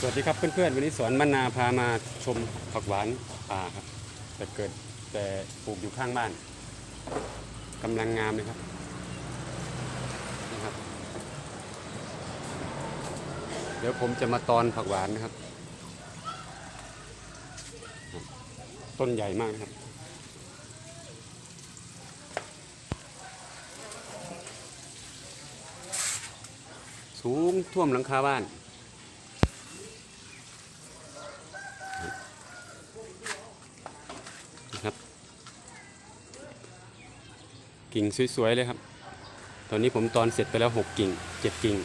สวัสดีครับเพื่อนๆ วันนี้สวนมะนาพามาชมผักหวานป่าครับ แต่เกิดแต่ปลูกอยู่ข้างบ้านกำลังงามเลยครับนะครับ เดี๋ยวผมจะมาตอนผักหวานนะครับ ต้นใหญ่มากนะครับสูงท่วมหลังคาบ้าน นะครับ กิ่งสวยๆเลยครับ ตอนนี้ผมตอนเสร็จไปแล้วหกกิ่งเจ็ดกิ่ง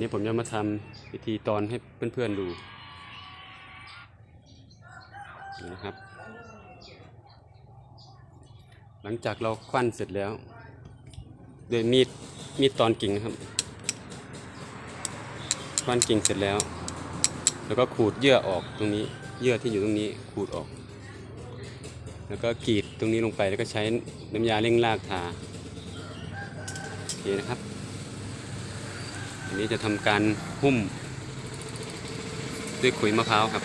นี้ผมจะมาทำวิธีตอนให้เพื่อนๆดูนะครับ หลังจากเราควันเสร็จแล้วโดวยมีดมีดตอนกิ่งนะครับควันกิ่งเสร็จแล้ว แล้วก็ขูดเยื่อออกตรงนี้ เยื่อที่อยู่ตรงนี้ขูดออก แล้วก็กรีดตรงนี้ลงไปแล้วก็ใช้น้ำยาเร่งรากทาโอเคนะครับอันนี้จะทำการหุ้มด้วยขุยมะพร้าวครับ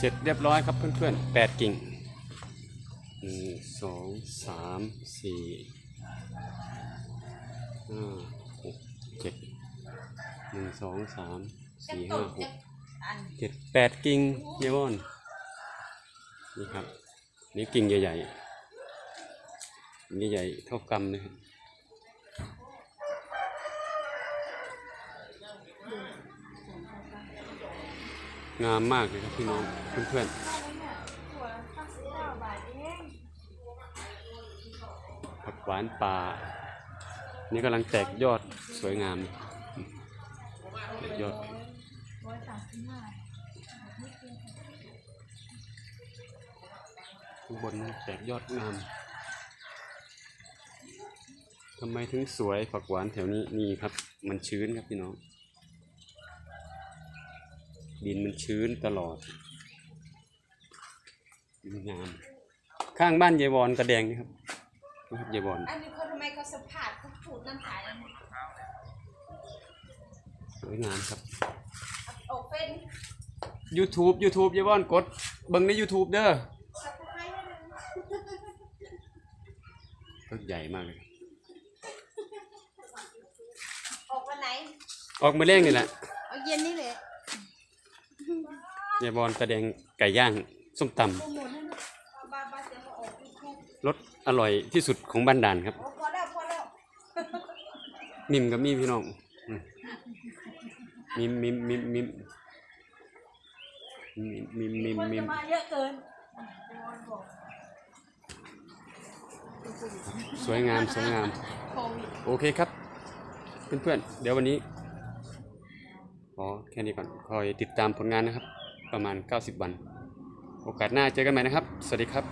เสร็จเรียบร้อยครับเพื่อนๆแปดกิ่งหนึ่งสองสามสี่ห้าหกเจ็ดหนึ่งสองสามสี่ห้าหกเจ็ดแปดกิ่งเยาวอนนี่ครับ นี่กิ่งใหญ่ๆนี่ใหญ่เท่ากำเลยครับ งามมากเลยครับพี่น้องเพื่อนๆผักหวานป่า นี่กำลังแตกยอดสวยงามแตกยอดข้างบนแตกยอดงามทำไมถึงสวยผักหวานแถวนี้นี่ครับ มันชื้นครับพี่น้อง ดินมันชื้นตลอดดินงาม ข้างบ้านยายวอนกระแดงนี่ครับนะครับยายวอนอันนี้เขาทำไมเขาสัมผัสเขาพูดน้ำตาลสวยงามครับออกเป็น YouTube YouTube ยายวอนกดเบิ่งใน YouTube เด้อสับปะรดให้เลยต้นใหญ่มากเลย ออกวันไหน ออกมาเร่งนี่แหละ เอาเย็นนี่เล ยยายวอนกระแดงไก่ย่างส้มตโปรโมทให้หน่อยเอาบ้านบ้านเดี๋ยวเขาออกยูทูบำรสอร่อยที่สุดของบ้านด่านครับโอ้พอแล้วพอแล้วมิมกับมีพี่น้องอืมมิมมิมมิมมิมมิมมิมมิมคนมิจะมมาเยอะเกินสวยงามสวยงามโควิดโอเคครับ เพื่อนๆเดี๋ยววันนี้ขอแค่นี้ก่อน คอยติดตามผลงานนะครับ ประมาณ 90 วัน โอกาสหน้าเจอกันใหม่นะครับ สวัสดีครับ